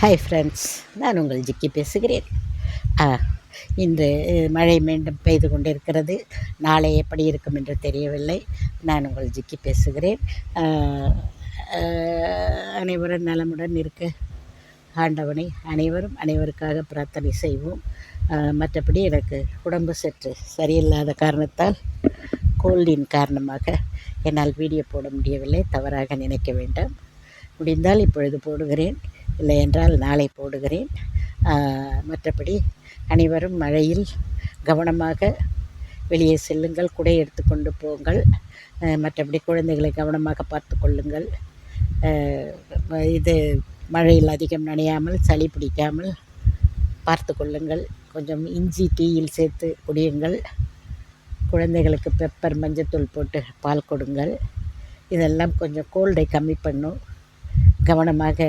Hi friends நான் உங்கள் ஜிக்கி பேசுகிறேன். ஆ, இன்று மழை மீண்டும் பெய்து கொண்டிருக்கிறது. நாளை எப்படி இருக்கும் என்று தெரியவில்லை. நான் உங்கள் ஜிக்கி பேசுகிறேன். அனைவரும் நலமுடன் இருக்க. ஆண்டவனை அனைவரும் அனைவருக்காக பிரார்த்தனை செய்வோம். மற்றபடி எனக்கு உடம்பு சற்று சரியில்லாத காரணத்தால் கோல்டின் காரணமாக என்னால் வீடியோ போட முடியவில்லை. தவறாக நினைக்க வேண்டாம். முடிந்தால் இப்பொழுது போடுகிறேன். இல்லை என்றால் நாளை போடுகிறேன். மற்றபடி அனைவரும் மழையில் கவனமாக வெளியே செல்லுங்கள் குடை எடுத்துக்கொண்டு போங்கள். மற்றபடி குழந்தைகளை கவனமாக பார்த்து கொள்ளுங்கள். இது மழையில் அதிகம் நனையாமல் சளி பிடிக்காமல் பார்த்து கொள்ளுங்கள். கொஞ்சம் இஞ்சி டீயில் சேர்த்து குடியுங்கள். குழந்தைகளுக்கு பெப்பர் மஞ்சத்தூள் போட்டு பால் கொடுங்கள். இதெல்லாம் கொஞ்சம் கோல்டை கம்மி பண்ணும். கவனமாக